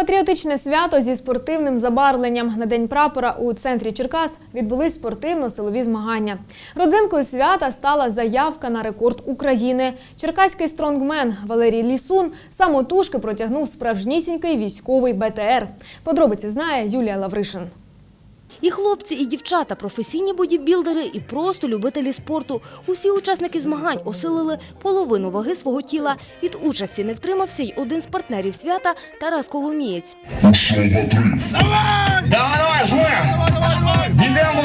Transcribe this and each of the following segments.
Патріотичне свято зі спортивним забарвленням на день прапора у центрі Черкас відбулись спортивно-силові змагання. Родзинкою свята стала заявка на рекорд України. Черкаський стронгмен Валерій Лісун самотужки протягнув справжнісінький військовий БТР. Подробиці знає Юлія Лавришин. І хлопці, і дівчата, професійні бодібілдери, і просто любителі спорту. Усі учасники змагань осилили половину ваги свого тіла. Від участі не втримався й один з партнерів свята Тарас Коломієць. Отрыв. Давай, давай, жми! Йдемо!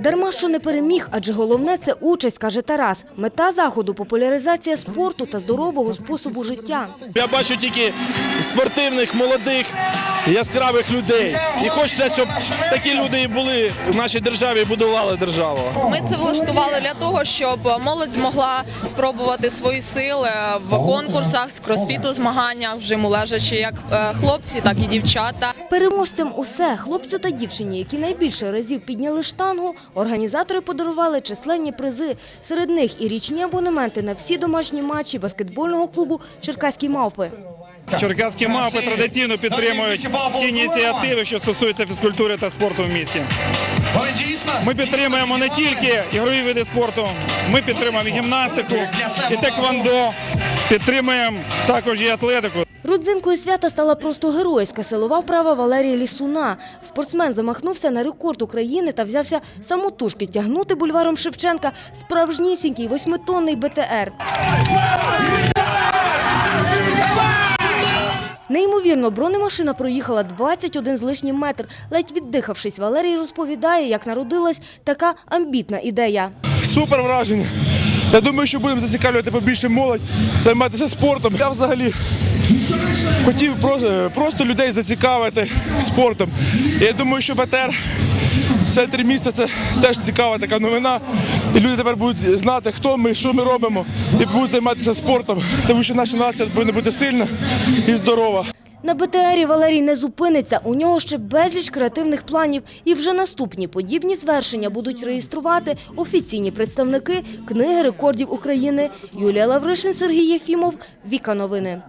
Дарма що не переміг, адже головне – це участь, каже Тарас. Мета заходу – популяризація спорту та здорового способу життя. Я бачу тільки спортивних, молодих, яскравих людей. І хочеться, щоб такі люди і були в нашій державі і будували державу. Ми це влаштували для того, щоб молодь змогла спробувати свої сили в конкурсах з кросфіту, змаганнях в жиму лежачи, як е, хлопці, так і дівчата. Переможцям усе, хлопцю та дівчині, які найбільше разів підняли штангу, організатори подарували численні призи. Серед них і річні абонементи на всі домашні матчі баскетбольного клубу «Черкаські мавпи». Черкаські мавпи традиційно підтримують всі ініціативи, що стосуються фізкультури та спорту в місті. Ми підтримуємо не тільки ігрові види спорту, ми підтримуємо і гімнастику, і теквондо, підтримуємо також і атлетику. Родзинкою свята стала просто геройська силова вправа Валерія Лісуна. Спортсмен замахнувся на рекорд України та взявся самотужки тягнути бульваром Шевченка справжнісінький восьмитонний БТР. Неймовірно, бронемашина проїхала 21 з лишнім метр. Ледь віддихавшись, Валерій розповідає, як народилась така амбітна ідея. Супер враження. Я думаю, що будемо зацікавлювати побільше молодь, займатися спортом. Я взагалі хотів просто, просто людей зацікавити спортом. Я думаю, що БТР в центрі міста це теж цікава така новина. І люди тепер будуть знати, хто ми, що ми робимо, і будуть займатися спортом, тому що наша нація повинна бути сильна і здорова. На БТРі Валерій не зупиниться. У нього ще безліч креативних планів. І вже наступні подібні звершення будуть реєструвати офіційні представники Книги рекордів України. Юлія Лавришин, Сергій Єфімов. Віка Новини.